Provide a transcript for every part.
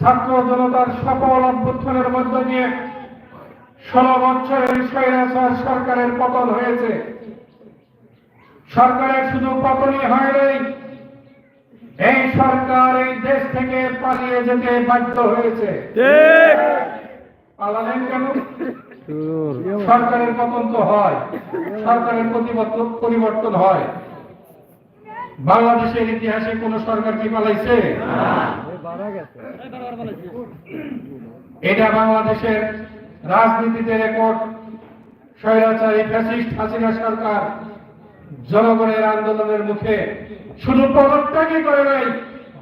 ছাত্র জনতার সফল অভ্যুত্থানের মধ্য দিয়ে ষোলো বছরের স্বৈরাচার সরকারের পতন হয়েছে। সরকারের শুধু পতনই হয়নি এই সরকার এই দেশ থেকে পালিয়ে যেতে বাধ্য হয়েছে। পালালেন কেন? সরকারের পতন তো হয় সরকারের পরিবর্তন পরিবর্তন হয়। বাংলাদেশের ইতিহাসে কোন সরকার কি পালাইছে? এটা বাংলাদেশের রাজনীতিতে রেকর্ড। স্বৈরাচারী ফ্যাসিস্ট হাসিনা সরকার জনগণের আন্দোলনের মুখে শুধু পদত্যাগই করে নাই,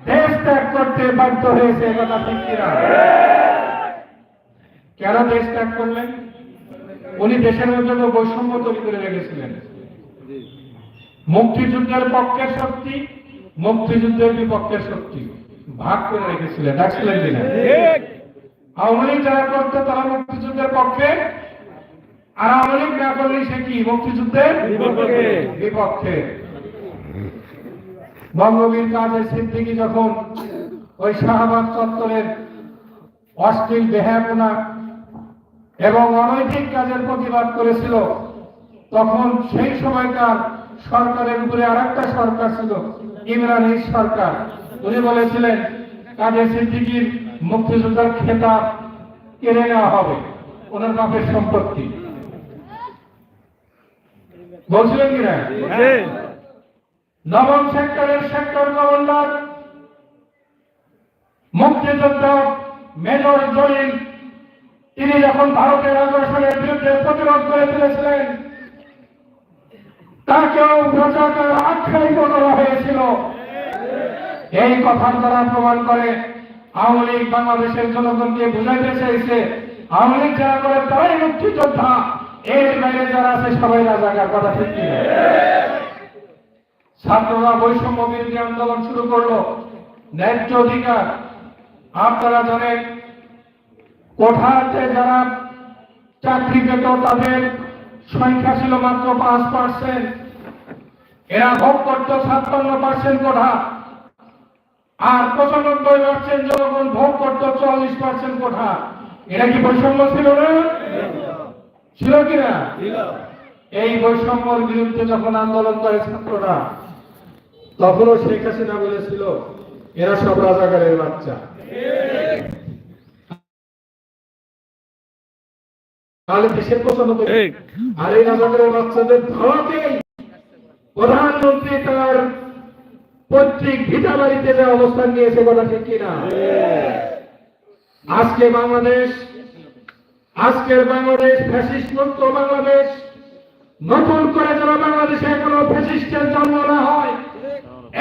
দেশ ত্যাগ করতে বাধ্য হয়েছে, এ কথা ঠিক কিনা? কেন দেশ ত্যাগ করলেন? উনি দেশের জন্য বৈষম্য তৈরি করে রেখেছিলেন। মুক্তিযুদ্ধের পক্ষের শক্তি, মুক্তিযুদ্ধের বিপক্ষের শক্তি। ভাগ করে রেখেছিলেন রাখছিলেন কিনা আওয়ামী লীগ যারা করতো তারা মুক্তিযুদ্ধের পক্ষে আর আওয়ামী লীগ না করলে সে কি মুক্তিযুদ্ধের বিপক্ষে। বিপক্ষে। বঙ্গবীর কাজের সিদ্দিকি যখন ওই শাহবাগ চত্বরের অশ্লীল বেহাপনা এবং অনৈতিক কাজের প্রতিবাদ করেছিল তখন সেই সময়কার সরকারের উপরে আর একটা সরকার ছিল ইমরানের সরকার। উনি বলেছিলেন কাজের সিদ্দিকির মুক্তিযোদ্ধার খেতাব কেড়ে নেওয়া হবে ওনার বাপের সম্পত্তি। বলছিলেন কিনা নবম সেক্টরের সেক্টর গভর্নর মুক্তিযোদ্ধা মেজর জলিল তিনি যখন ভারতের আগ্রাসনের বিরুদ্ধে প্রতিরোধ করে তুলেছিলেন তাকেও প্রচার আখ্যায়িত করা হয়েছিল। এই কথার দ্বারা প্রমাণ করে আওয়ামী লীগ বাংলাদেশের জনগণকে বুঝাইতে চেয়েছে আওয়ামী লীগ যারা করে, তারাই মুক্তিযোদ্ধা। এর বাইরে যারা আছে, সবাই রাজাকার, কথা ঠিক ছাত্ররা বৈষম্য বিরোধী আন্দোলন শুরু করল। ন্যায্য অধিকার, আপনারা জানেন কোঠাতে যারা চাকরি পেত, তাদের সংখ্যা ছিল মাত্র পাঁচ পার্সেন্ট এরা ভোগ করতো ছাপ্পান্ন পার্সেন্ট কোঠা। আর পঁচানব্বই পার্সেন্ট জনগণ ভোগ করতো চল্লিশ পার্সেন্ট কোঠা। এটা কি বৈষম্য ছিল না? ছিল কিনা? এই বৈষম্যর বিরুদ্ধে যখন আন্দোলন করে ছাত্ররা তখনও শেখ হাসিনা বলেছিল এরা সব রাজাকারের বাচ্চা। তাহলে দেশের পছন্দ আর এই রাজাকারের বাচ্চাদের ধরাতেই প্রধানমন্ত্রী তার পৈতৃক ভিটা বাড়িতে অবস্থান নিয়েছে কথা ঠিক কিনা? আজকে বাংলাদেশ আজকের বাংলাদেশ ফ্যাসিস্ট মুক্ত বাংলাদেশ। নতুন করে যেন বাংলাদেশে কোনো ফ্যাসিস্টের জন্ম না হয়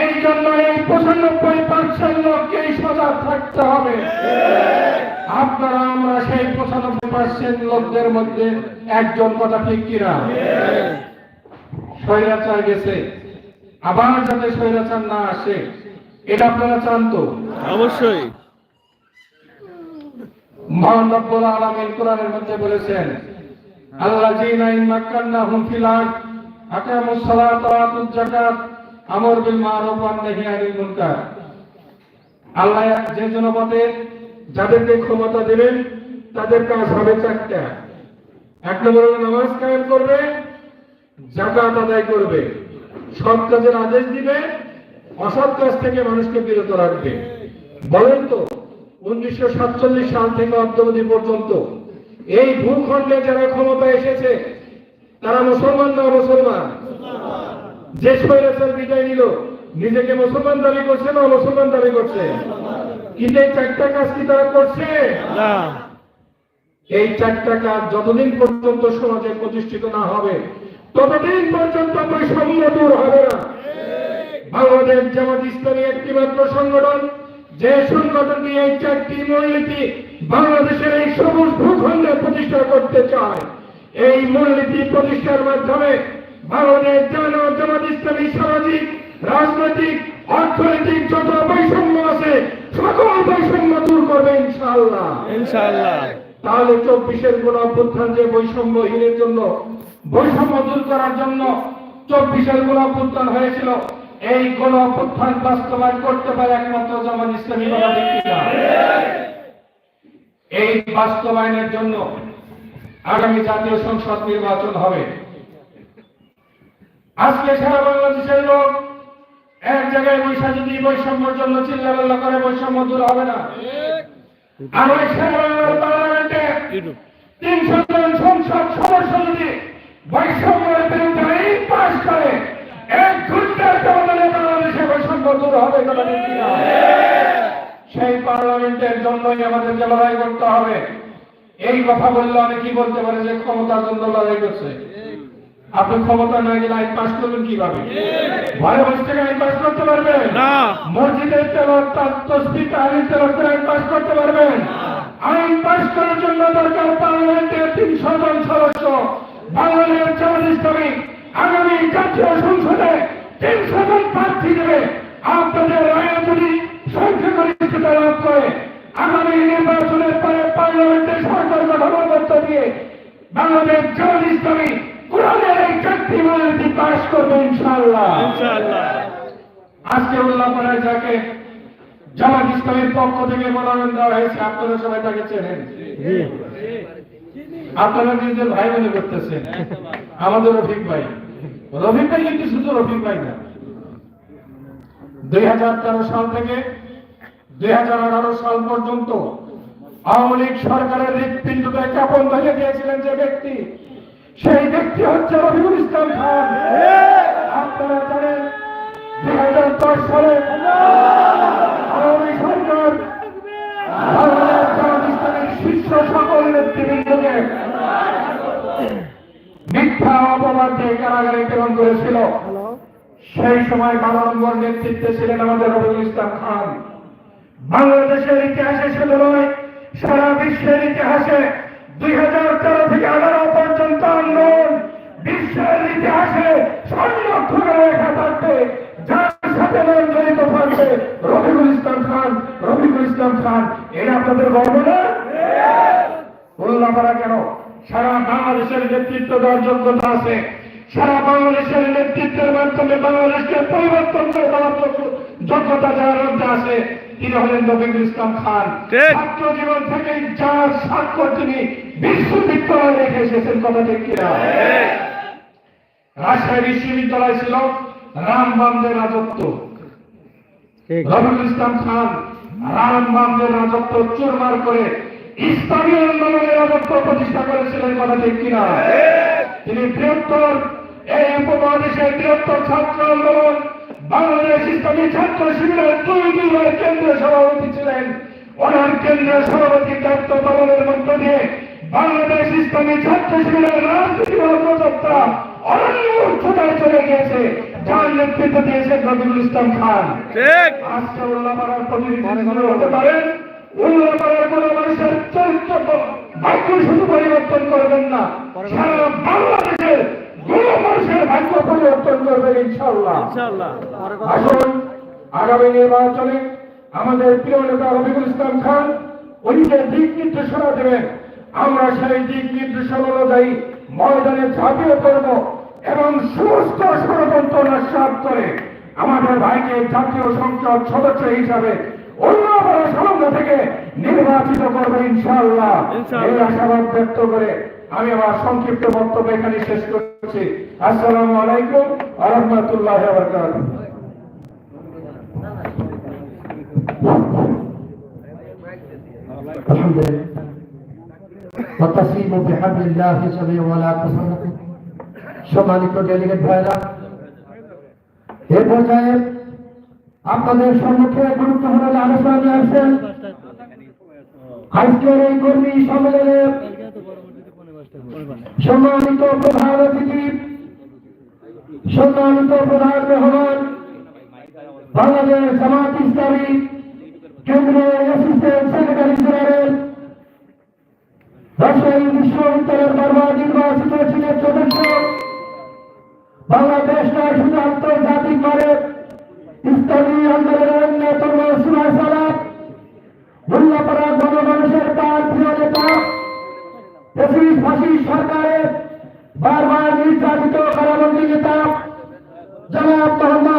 এই জন্য এই পঁচানব্বই পার্সেন্ট লোককেই সজাগ থাকতে হবে। আপনারা আমরা সেই পঁচানব্বই পার্সেন্ট লোকদের মধ্যে একজন কথা ঠিক কিনা? স্বৈরাচার গেছে। আবার যাতে স্বৈরাচার না আসে এটা আপনারা চান তো? অবশ্যই। মহান রব্বুল আলামিন কোরআনের মধ্যে বলেছেন আল্লাযীনা ইন মাক্কান্নাহুম ফিল আরদ আকামুস সালাতা ওয়া আতুজ যাকাত আমর বিল মারুফ ওয়া নাহি আনিল মুনকার। আল্লাহ যে জনপদে যাদেরকে ক্ষমতা দিবেন তাদের কাজ হবে চারটা। এক নম্বর নামাজ কায়েম করবে জাকাত আদায় করবে। সৎ কাজের আদেশ দিবে অসৎ কাজ থেকে মানুষকে বিরত রাখবে। বলেন তো উনিশশো সাতচল্লিশ সাল থেকে অদ্যবধি পর্যন্ত এই ভূখণ্ডে যারা ক্ষমতা এসেছে তারা মুসলমান না মুসলমান? যে স্বৈরাচার বিদায় নিল নিজেকে মুসলমান দাবি করছে না মুসলমান দাবি করছে? কিন্তু এই চারটা কাজ কি তারা করছে? এই চারটা কাজ যতদিন পর্যন্ত সমাজে প্রতিষ্ঠিত না হবে ততদিন পর্যন্ত বৈষম্য দূর হবে না। বাংলাদেশ জামাত ইসলামী একটি মাত্র সংগঠন যে সংগঠনটি এই চারটি মূলনীতি বাংলাদেশের এই সবুজ ভূখণ্ডে প্রতিষ্ঠা করতে চায়। এই মূলনীতি প্রতিষ্ঠার মাধ্যমে বাংলাদেশ জামাত ইসলামী সামাজিক রাজনৈতিক অর্থনৈতিক যত বৈষম্য আছে সকল বৈষম্য দূর করবে ইনশাআল্লাহ। ইনশাআল্লাহ। তাহলে চব্বিশের কোন অভ্যুত্থান যে বৈষম্যহীনের জন্য বৈষম্য দূর করার জন্য চব্বিশের কোন অভ্যুত্থান হয়েছিল। এই কোন অভ্যুত্থান বাস্তবায়ন করতে পারে একমাত্র জামাত ইসলামী এই বাস্তবায়নের জন্য আগামী জাতীয় সংসদ নির্বাচন হবে। আজকে সারা বাংলাদেশের লোক এক জায়গায় বৈশা যদি বৈষম্যের জন্য চিল্লাপাল্লা করে, বৈষম্য দূর হবে না। আর ওই সারা বাংলার পার্লামেন্টে তিনশো জন সংসদ সদস্য যদি বৈষম্যের বিরুদ্ধে কথা সেই পার্লামেন্টের জন্যই আমাদেরকে লড়াই করতে হবে এই কথা বললে অনেকেই বলতে পারে যে ক্ষমতার জন্য লড়াই করছে আপনি ক্ষমতা না গেলে আইন পাশ করবেন কীভাবে ঘরে বসে থেকে আইন পাশ করতে পারবেন না। মসজিদের তেলত তসবি তাহলিল তেলত করে আইন পাশ করতে পারবেন আইন পাশ করার জন্য দরকার পার্লামেন্টের তিনশো জন সদস্য বাংলাদেশের জামাত ইসলামী আগামী জাতীয় সংসদে তিনশো জন প্রার্থী দেবে আপনাদের রায় যদি সংখ্যাগরিষ্ঠতা লাভ করে আগামী নির্বাচনের পরে পার্লামেন্টে সরকার গঠন করতে দিয়ে বাংলাদেশ জামাত ইসলামী কোরআনের এই চারটি পাশ করবে ইনশাআল্লাহ। ইনশাআল্লাহ। আজকে উল্লাপাড়ায় যাকে জামাত ইসলামের পক্ষ থেকে মনোনয়ন দেওয়া হয়েছে আপনারা সবাই তাকে চেনেন। আপনারা নিজেদের ভাই মনে করতেছেন আমাদের রফিক ভাই। রফিক ভাই কিন্তু শুধু রফিক ভাই না। দুই সাল থেকে দুই সাল পর্যন্ত আওয়ামী লীগ সরকারের হৃৎপিণ্ডকে কাপন ভেঙে দিয়েছিলেন যে ব্যক্তি? সেই ব্যক্তি হচ্ছে রফিকুল ইসলাম খান। আপনারা জানেন দুই হাজার দশ সালে আওয়ামী সরকার শীর্ষ সকল নেতৃবৃন্দকে মিথ্যা অপবাদে কারাগারে প্রেরণ করেছিল সেই সময় বারো নেতৃত্বে ছিলেন আমাদের রবুল ইসলাম খান। বাংলাদেশের ইতিহাসে শুধু নয় সারা বিশ্বের ইতিহাসে দুই হাজার তেরো থেকে আঠারো পর্যন্ত আন্দোলন বিশ্বের ইতিহাসে সংরক্ষণের রেখা থাকবে যার সাথে নাম জড়িত থাকবে রফিকুল ইসলাম খান রফিকুল ইসলাম খান এটা আপনাদের গর্ব না উল্লাপাড়া কেন সারা বাংলাদেশের নেতৃত্ব দেওয়ার যোগ্যতা আছে। সারা বাংলাদেশের নেতৃত্বের মাধ্যমে বাংলাদেশকে পরিবর্তন করে দেওয়ার যোগ্যতা যার মধ্যে আছে তিনি হলেন ইসলাম খান। ছাত্র জীবন থেকে যার স্বাক্ষর তিনি বিশ্ববিদ্যালয়ে রেখে এসেছেন কথা ঠিক কিনা? রাজশাহী বিশ্ববিদ্যালয় ছিল রামবামদের রাজত্ব। রবিউল ইসলাম খান রাম বামদের রাজত্ব চুরমার করে ইসলামী আন্দোলনের রাজত্ব প্রতিষ্ঠা করেছিলেন কথা ঠিক কিনা? তিনি বৃহত্তর এই উপমহাদেশের বৃহত্তর ছাত্র আন্দোলন বাংলাদেশ ইসলামী ছাত্র শিবিরের দুই দুইবার কেন্দ্রীয় সভাপতি ছিলেন। ওনার কেন্দ্রীয় সভাপতির দায়িত্ব পালনের মধ্য দিয়ে বাংলাদেশ ইসলামী ছাত্র শিবিরের রাজনীতি কর্মকর্তা অনন্য উচ্চতায় চলে গিয়েছে যার নেতৃত্ব দিয়েছেন রবিউল ইসলাম খান। আজকে উল্লাপাড়ার প্রতিনিধি হতে পারেন উল্লাপাড়ার কোন মানুষের চরিত্র ভাগ্য শুধু পরিবর্তন করবেন না। সারা বাংলাদেশের কোন মানুষের ভাগ্য পরিবর্তন করবেন ইনশাল্লাহ আসুন আগামী নির্বাচনে আমাদের প্রিয় নেতা রবিকুল ইসলাম খান উনি যে দিক নির্দেশনা দেবেন আমরা সেই দিক নির্দেশনা অনুযায়ী ময়দানে ঝাঁপিয়ে পড়ব এবং সমস্ত ষড়যন্ত্র করে আমাদের ভাইকে জাতীয় সংসদ সদস্য হিসাবে সমন্বয় থেকে নির্বাচিত করবে ইনশাআল্লাহ। এই আশাবাদ ব্যক্ত করে আমি আমার সংক্ষিপ্ত বক্তব্য এখানে শেষ করছি। আসসালামু আলাইকুম আহমতুল্লাহ সম্মানিত ডেলিগেট ভাইরা এ পর্যায়ে আপনাদের সম্মুখে গুরুত্বপূর্ণ আলোচনা নিয়ে আসছেন। আজকের এই কর্মী সম্মেলনে সম্মানিত প্রধান অতিথি, সম্মানিত প্রধান মেহমান, বাংলাদেশ জামাত ইসলামী কেন্দ্রীয় অ্যাসিস্ট্যান্ট সেক্রেটারি জেনারেল, রাজশাহী বিশ্ববিদ্যালয়ের বারবার নির্বাচিত ছিলেন সদস্য, বাংলাদেশ নয় শুধু আন্তর্জাতিক ভাবে ইসলামী আন্দোলনের অন্যতম সুরায় সালাম মোল্লাপাড়া গণমানুষের তার প্রিয় নেতা, পঁচিশ ফাঁসি সরকারের বারবার নির্যাতিত কারাবন্দী নেতা, জনাব মোহাম্মদ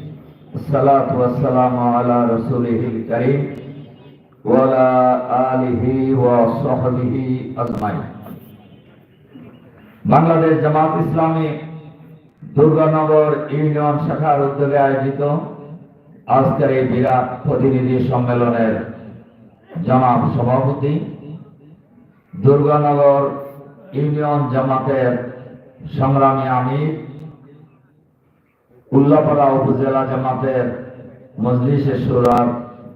الصلاة والسلام على رسوله الكريم وعلى آله وصحبه أجمعين বাংলাদেশ জামাত ইসলামী দুর্গানগর ইউনিয়ন শাখার উদ্যোগে আয়োজিত আজকের এই বিরাট প্রতিনিধি সম্মেলনের জনাব সভাপতি দুর্গানগর ইউনিয়ন জামাতের সংগ্রামী আমির উল্লাপাড়া উপজেলা জামাতের মজলিসের সুরার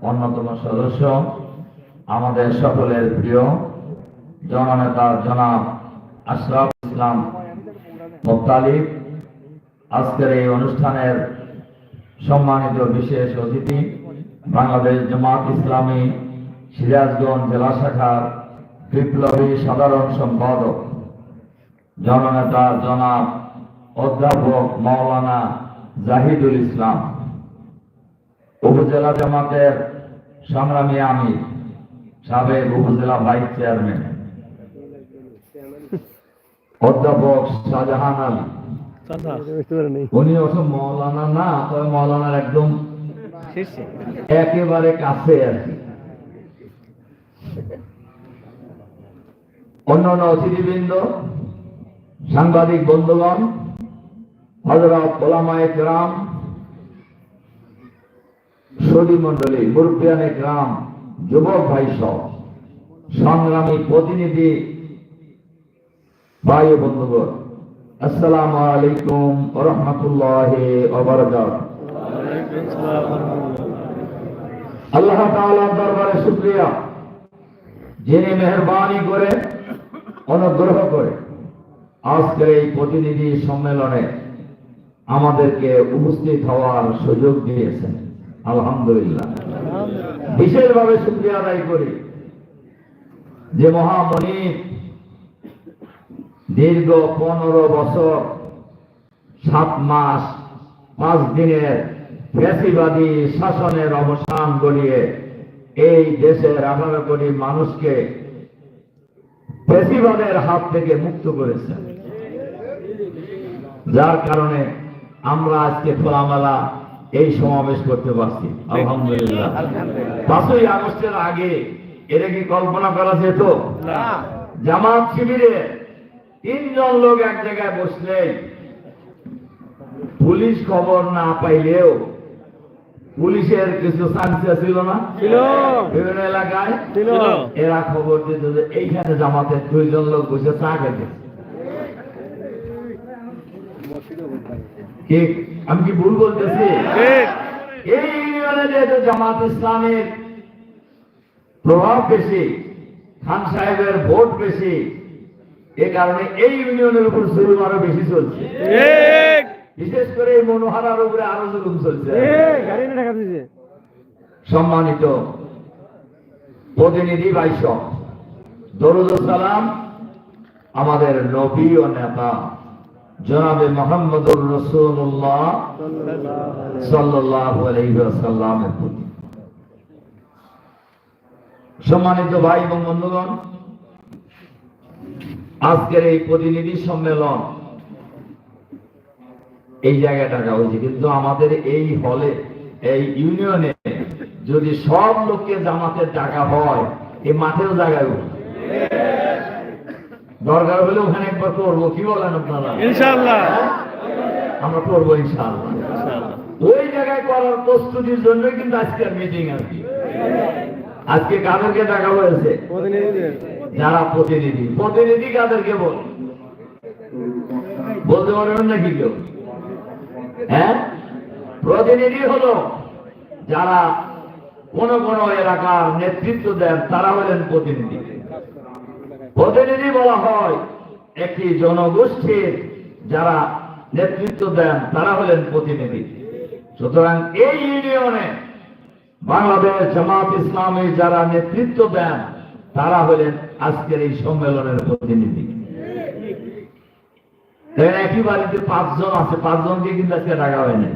অন্যতম সদস্য, আমাদের সকলের প্রিয় জননেতা জনাব আশরাফ ইসলাম মোত্তালিব আজকের এই অনুষ্ঠানের সম্মানিত বিশেষ অতিথি বাংলাদেশ জামাত ইসলামী সিরাজগঞ্জ জেলা শাখার বিপ্লবী সাধারণ সম্পাদক, জননেতা জনাব অধ্যাপক মাওলানা জাহিদুল ইসলাম, উপজেলা জামাতের সংগ্রামী আমির, সাবেক উপজেলা ভাইস চেয়ারম্যান, অধ্যাপক শাহজাহান আলী। উনি মৌলানা, না, তবে মৌলানার একদম একেবারে কাছে আর অন্যান্য অতিথিবৃন্দ, সাংবাদিক বন্ধুগণ হজরত ওলামায়ে গ্রাম সদী মন্ডলী মুরব্বিয়ানে গ্রাম যুবক ভাই সহ সংগ্রামী প্রতিনিধি, ভাই ও বন্ধুগণ, আসসালামু আলাইকুম রহমতুল্লাহ আল্লাহ দরবারে শুকরিয়া, যিনি মেহরবানি করে, অনুগ্রহ করে আজকের এই প্রতিনিধি সম্মেলনে আমাদেরকে উপস্থিত হওয়ার সুযোগ দিয়েছেন। আলহামদুলিল্লাহ। বিশেষভাবে শুক্রিয়া আদায় করি যে মহামণি দীর্ঘ পনেরো বছর, সাত মাস, পাঁচ দিনের ফ্যাসিবাদী শাসনের অবসান গড়িয়ে এই দেশের আঠারো কোটি মানুষকে ফ্যাসিবাদের হাত থেকে মুক্ত করেছেন যার কারণে আমরা আজকে খোলামেলা এই সমাবেশ করতে পারছি। আলহামদুলিল্লাহ। পাঁচই আগস্টের আগে এটা কি কল্পনা করা যেত? জামাত শিবিরে তিনজন লোক এক জায়গায় বসলে পুলিশ খবর না পাইলেও পুলিশের কিছু চান্সে ছিল না? বিভিন্ন এলাকায় এরা খবর দিত যে এইখানে জামাতের দুইজন লোক বসে চা খেতে। কি? আমি কি ভুল বলতেছি? এই ইউনিয়নে যেহেতু জামাত ইসলামের প্রভাব বেশি খান সাহেবের ভোট বেশি এ কারণে এই ইউনিয়নের উপর জুলুম আরও বেশি চলছে। বিশেষ করে এই মনোহারার উপরে আরও জুলুম চলছে। সম্মানিত প্রতিনিধি বাইশ দরুদ সালাম আমাদের নবী ও নেতা জনাবে মোহাম্মদুর রসুল্লাহ সাল্লাল্লাহু আলাইহি প্রতি সম্মানিত ভাই এবং বন্ধুগণ, আজকের এই প্রতিনিধি সম্মেলন এই জায়গাটা হয়েছে কিন্তু আমাদের এই হলে, এই ইউনিয়নে যদি সব লোককে জামাতে টাকা হয় এই মাঠেও জায়গায়। দরকার হলে ওখানে একবার করব কি বলেন আপনারা? আমরা করব ইনশাআল্লাহ। ওই জায়গায় করার প্রস্তুতির জন্য কিন্তু আজকের মিটিং আর কি। আজকে কাদেরকে ডাকা হয়েছে? যারা প্রতিনিধি। প্রতিনিধি কাদেরকে বল। বলতে পারবেন নাকি কেউ? হ্যাঁ? প্রতিনিধি হলো যারা কোন কোন এলাকার নেতৃত্ব দেন তারা হলেন প্রতিনিধি। প্রতিনিধি বলা হয় একটি জনগোষ্ঠীর যারা নেতৃত্ব দেন তারা হলেন প্রতিনিধি। সুতরাং এই ইউনিয়নে বাংলাদেশ জামাত ইসলামী যারা নেতৃত্ব দেন তারা হলেন আজকের এই সম্মেলনের প্রতিনিধি। একই বাড়িতে পাঁচজন আছে পাঁচজনকে কিন্তু আজকে ডাকা হয়নি।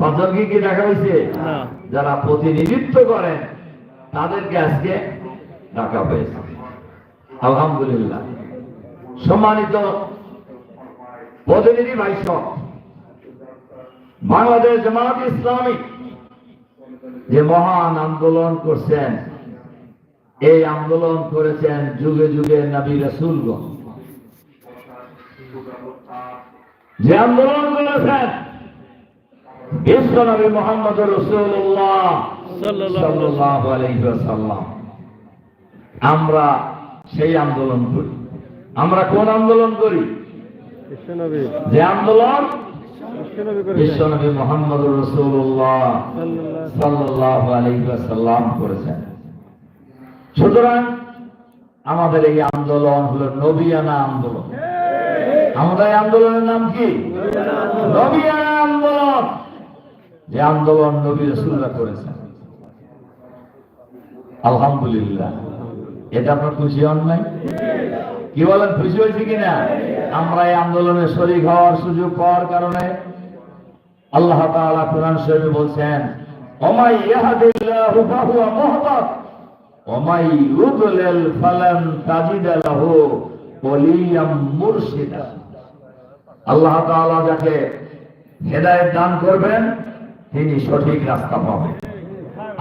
পাঁচজনকে কি ডাকা হয়েছে? যারা প্রতিনিধিত্ব করেন তাদেরকে আজকে ডাকা হয়েছে। আলহামদুলিল্লাহ। সম্মানিত প্রতিনিধি ভাই বাংলাদেশ জামাত ইসলামী যে মহান আন্দোলন করছেন, এই আন্দোলন করেছেন যুগে যুগে নবী রসুলগণ। যে আন্দোলন করেছেন, বিশ্ব নবী মোহাম্মদ রসুল্লাহ আমরা সেই আন্দোলন করি। আমরা কোন আন্দোলন করি? যে আন্দোলন? বিশ্বনবী মোহাম্মদ রসুল্লাহ সাল্লাল্লাহু করেছেন। সুতরাং আমাদের এই আন্দোলন হলো নবিয়ানা আন্দোলন। আমাদের এই আন্দোলনের নাম কি? নবিয়ানা আন্দোলন। যে আন্দোলন নবী রসুল্লাহ করেছেন। আলহামদুলিল্লাহ। এটা আপনার খুশি হন নাই? কি বলেন, খুশি কিনা? আমরা এই আন্দোলনে হওয়ার সুযোগ পাওয়ার কারণে আল্লাহ তাআলা কোরআন শরীফে বলছেন, ওমাই ইয়াহদিল্লাহু ফাহুয়া মুহতাদ, ওমাই ইউদলিল ফালান তাজিদ লাহু মুরশিদা। আল্লাহ তাআলা যাকে হেদায়েত দান করবেন, তিনি সঠিক রাস্তা পাবেন।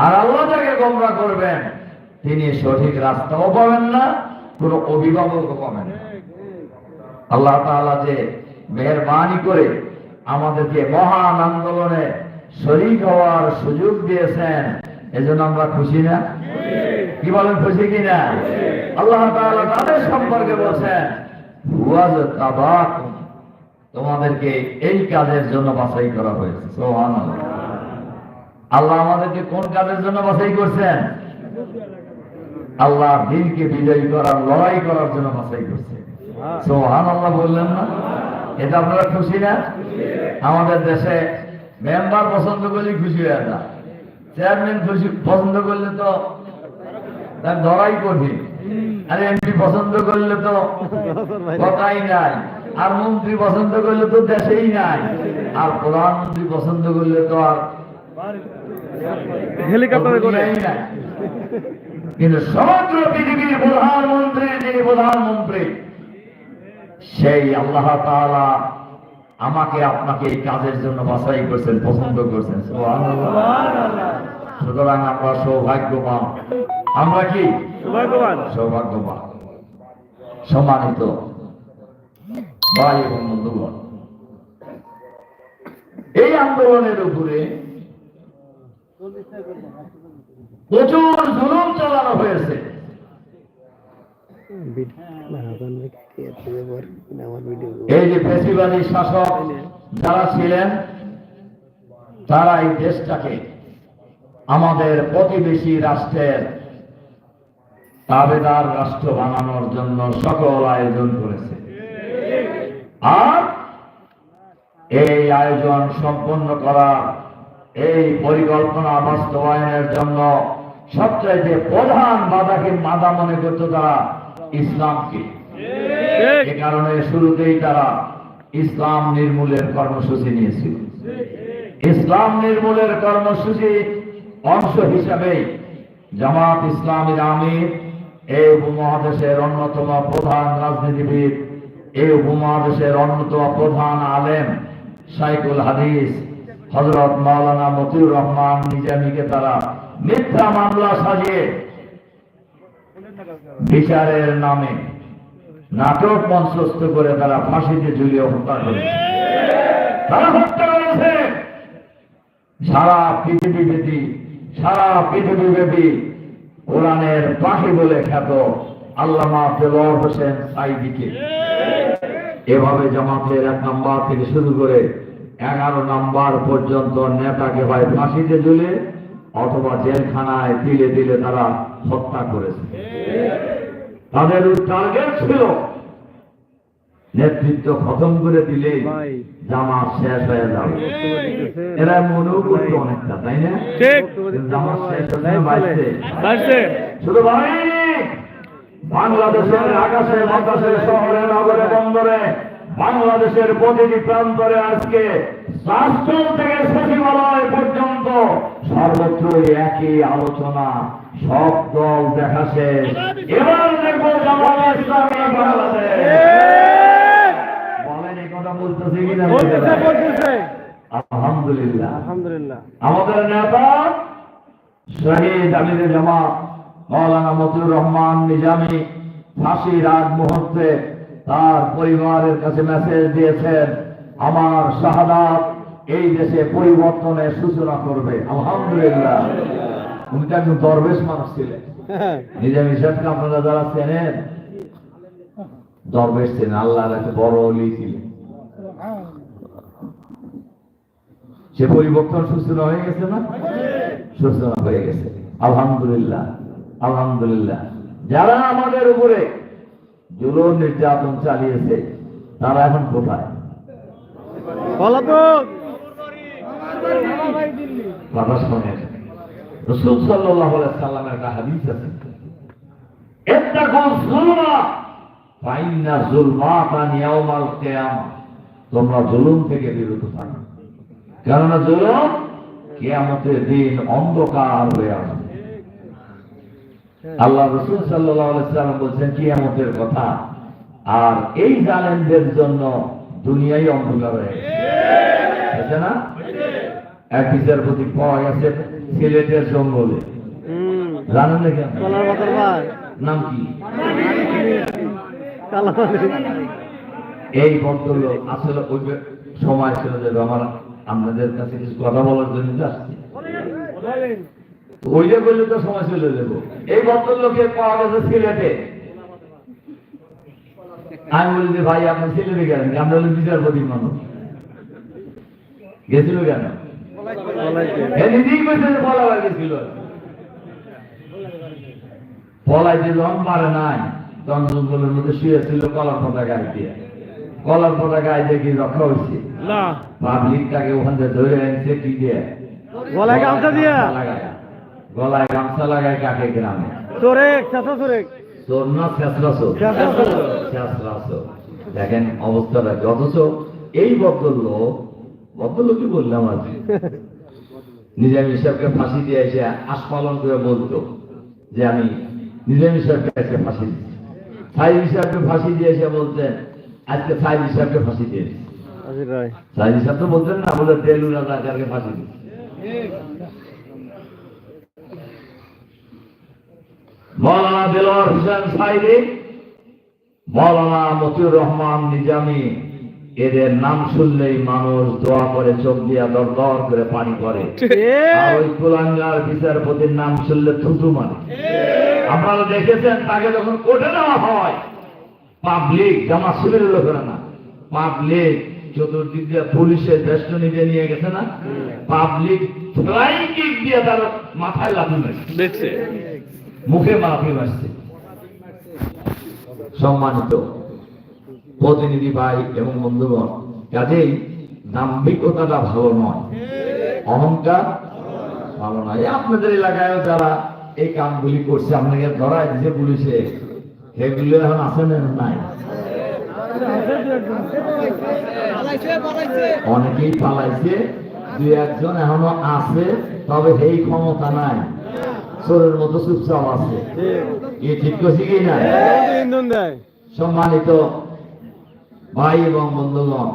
আর আল্লাহ যাকে গোমরা করবেন তিনি সঠিক রাস্তাও পাবেন না, কোনো অভিভাবকও পাবেন না। আল্লাহ তাআলা যে মেহরবানি করে আমাদেরকে মহান আন্দোলনে শরীক হওয়ার সুযোগ দিয়েছেন, এজন্য আমরা খুশি না? কি বলেন, খুশি কিনা? আল্লাহ তাআলা তাদের সম্পর্কে বলছেন তোমাদেরকে এই কাজের জন্য বাছাই করা হয়েছে। আল্লাহ আমাদেরকে কোন কাজের জন্য বাছাই করছেন? আল্লাহ দিনকে বিজয়ী করার লড়াই করার জন্য বাছাই করছে। সোহান আল্লাহ বললেন না? এটা আপনারা খুশি না? আমাদের দেশে মেম্বার পছন্দ করলে খুশি হয়ে না। চেয়ারম্যান খুশি পছন্দ করলে তো তার লড়াই কঠিন। আর এমপি পছন্দ করলে তো কথাই নাই। আর মন্ত্রী পছন্দ করলে তো দেশেই নাই। আর প্রধানমন্ত্রী পছন্দ করলে তো আর হেলিকপ্টারে করে। নাই। কিন্তু সমগ্র পৃথিবীর প্রধানমন্ত্রী যিনি প্রধানমন্ত্রী সেই আল্লাহ তাআলা আমাকে আপনাকে এই কাজের জন্য বাছাই করছেন পছন্দ করছেন। সুতরাং আমরা সৌভাগ্যবান। আমরা কি? ভগবান সৌভাগ্যবান। সম্মানিত ভাই এবং বন্ধুগণ এই আন্দোলনের উপরে প্রচুর জুলুম চালানো হয়েছে। এই যে ফেসিবাদী শাসক যারা ছিলেন, তারা এই দেশটাকে আমাদের প্রতিবেশী রাষ্ট্রের তাবেদার রাষ্ট্র বানানোর জন্য সকল আয়োজন করেছে। আর এই আয়োজন সম্পন্ন করা এই পরিকল্পনা বাস্তবায়নের জন্য সবচাইতে প্রধান বাধাকে মাদা মনে করত তারা ইসলামকে। এ কারণে শুরুতেই তারা ইসলাম নির্মূলের কর্মসূচি নিয়েছিল। ইসলাম নির্মূলের কর্মসূচি অংশ হিসাবে জামাত ইসলামের আমির এই উপমহাদেশের অন্যতম প্রধান রাজনীতিবিদ এই উপমহাদেশের অন্যতম প্রধান আলেম সাইকুল হাদিস হজরত মাওলানা মতিউর রহমান নিজামীকে তারা মিথ্যা মামলা সাজিয়ে বিচারের নামে নাটক মঞ্চস্থ করে তারা ফাঁসিতে ঝুলিয়ে হত্যা করেছে। তারা হত্যা করেছে। সারা পৃথিবী ব্যাপী সারা পৃথিবী ব্যাপী কোরআনের পাখি বলে খ্যাত আল্লামা দেলোয়ার হোসেন সাইদিকে। এভাবে জামাতের এক নাম্বার থেকে শুরু করে এগারো নাম্বার পর্যন্ত নেতাকে হয় ফাঁসিতে ঝুলে অথবা জেলখানায় দিলে দিলে তারা হত্যা করেছে। তাদের টার্গেট ছিল নেতৃত্ব খতম করে দিলেই ভাই। জামাত শেষ হয়ে যাবে। এরা মনেও করতো অনেকটা তাই না? জামাত শেষ না, বাড়ছে। শুধু ভাই বাংলাদেশের আকাশে বাতাসে শহরে নগরে বন্দরে বাংলাদেশের প্রতিটি প্রান্তরে আজকে রাষ্ট্র থেকে সচিবালয় পর্যন্ত সর্বত্র একই আলোচনা সব দল দেখা শেষ। এবার দেখব জামাত ইসলামী বাংলাদেশ। বলেন এই কথা বলতেছে কিনা বলতেছে বলতেছে আলহামদুলিল্লাহ। আলহামদুলিল্লাহ। আমাদের নেতা শহীদ আমিরে জামাত মৌলানা মতিউর রহমান নিজামী ফাঁসির আগ মুহূর্তে তার পরিবারের কাছে মেসেজ দিয়েছেন, আমার শাহাদাত এই দেশে পরিবর্তনের সূচনা করবে। আলহামদুলিল্লাহ। উনি তো একজন দরবেশ মানুষ ছিলেন। আপনারা যারা চেনেন, দরবেশ ছিলেন বড় অলি ছিলেন। সে পরিবর্তন সূচনা হয়ে গেছে না? সূচনা হয়ে গেছে। আলহামদুলিল্লাহ আলহামদুলিল্লাহ। যারা আমাদের উপরে জুলুম নির্যাতন চালিয়েছে তারা এখন কোথায়? কথা শোনেন। রসুল সাল্লাহ সাল্লামের একটা হাদিস আছে। ইত্তাকুল যুলমা ফাইন্না যুলমাতা ইয়াউমাল কিয়ামা। তোমরা জুলুম থেকে বিরত থাকো। কেননা জুলুম কিয়ামতের দিন অন্ধকার হয়ে আসবে। আল্লাহ রসুল সাল্লাম বলছেন কিয়ামতের কথা। আর এই জালেমদের জন্য দুনিয়াই অন্ধকার হয়ে গেছে। হয়েছে না? এক বিচারপতি পাওয়া গেছে সিলেটের জঙ্গলে। জানেন না কেন? নাম কি? এই ভদ্রলোক আসলে ওই সময় ছিল যে আমার আপনাদের কাছে কিছু কথা বলার জন্য যাচ্ছি ওই যে বললে তো সময় চলে যাব। এই ভদ্রলোকের পাওয়া গেছে সিলেটে। আমি বলি যে ভাই আপনি সিলেটে গেলেন আমরা হলেন বিচারপতি মানুষ। গেছিল কেন? নিজেই কইছে যে বলা গেছিল। পলাইতে যখন পারে নাই। তখন জঙ্গলের মধ্যে শুয়েছিল কলার পাতা গায়ে দিয়ে। কলার পাতা গায়ে দিয়ে কি রক্ষা হয়েছে? না। পাবলিক তাকে ওখান থেকে ধরে আনছে কি দিয়ে? গলায় গামছা দিয়া। গলায় গামছা লাগায় কাকে গ্রামে? তোরে চাচা তোরে তোর না শেষরাসো চেঁচড়া চোর। দেখেন অবস্থাটা অথচ এই ভদ্রলোক ভদ্রলোকই বললাম আজ? নিজাম সাহেবকে ফাঁসি দিয়ে এসে আস্ফালন করে বলতো যে আমি নিজাম সাহেবকে আজকে ফাঁসি দিচ্ছি সাইদ সাহেবকে ফাঁসি দিয়ে এসে বলতেন আজকে সাইদ সাহেবকে ফাঁসি দিয়ে দিচ্ছি আজির রায়। সাইদ সাহেব তো বলতেন না বলে তেলু রাজাকারকে ফাঁসি দিচ্ছি মৌলানা দেলোয়ার হোসেন সাইদি মৌলানা মতিউর রহমান নিজামী এদের নাম শুনলেই মানুষ দোয়া করে চোখ দিয়া দর দর করে পানি করে আর ওই কুলাঙ্গার বিচারপতির নাম শুনলে থুতু মানে আপনারা দেখেছেন তাকে যখন কোর্টে নেওয়া হয় পাবলিক জামা শিবিরের লোকেরা না পাবলিক চতুর্দিক দিয়ে পুলিশের বেষ্টনী দিয়ে নিয়ে গেছে না পাবলিক ফ্লাইং কিক দিয়ে তার মাথায় লাভ মারছে। মুখে মাফি মারছে। সম্মানিত প্রতিনিধি ভাই এবং বন্ধুগণ, কাজেই দাম্ভিকতাটা ভালো নয়। অহংকার ভালো নয়। আপনাদের এলাকায় যারা এই কামগুলি করছে, আপনাকে ধরায় দিছে পুলিশে। সেগুলো এখন আছে না নাই? অনেকেই পালাইছে, দুই একজন এখনও আছে, তবে সেই ক্ষমতা নাই। চোরের মতো চুপচাপ আছে। এ ঠিক করছি কি না? সম্মানিত ভাই এবং বন্ধুগণ,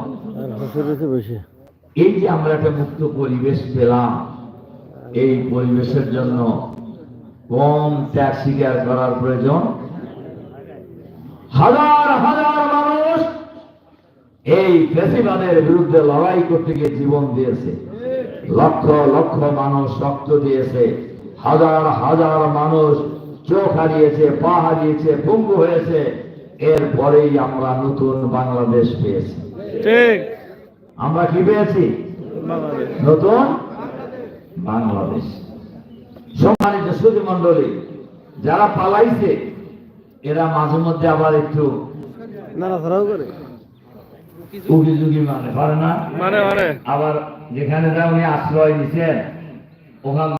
এই যে আমরা একটা মুক্ত পরিবেশ পেলাম, এই পরিবেশের জন্য কম ত্যাগ স্বীকার করার প্রয়োজন। হাজার হাজার মানুষ এই ফেসিবাদের বিরুদ্ধে লড়াই করতে গিয়ে জীবন দিয়েছে। লক্ষ লক্ষ মানুষ রক্ত দিয়েছে। হাজার হাজার মানুষ চোখ হারিয়েছে পা হারিয়েছে পঙ্গু হয়েছে। এরপরেই আমরা নতুন বাংলাদেশ পেয়েছি। ঠিক। আমরা কি পেয়েছি? নতুন বাংলাদেশ। সম্মানিত সুধী মন্ডলী যারা পালাইছে এরা মাঝে মধ্যে আবার একটু উকি ঝুঁকি মানে পারে না? মানে মানে। আবার যেখানে উনি আশ্রয় নিছেন ওখান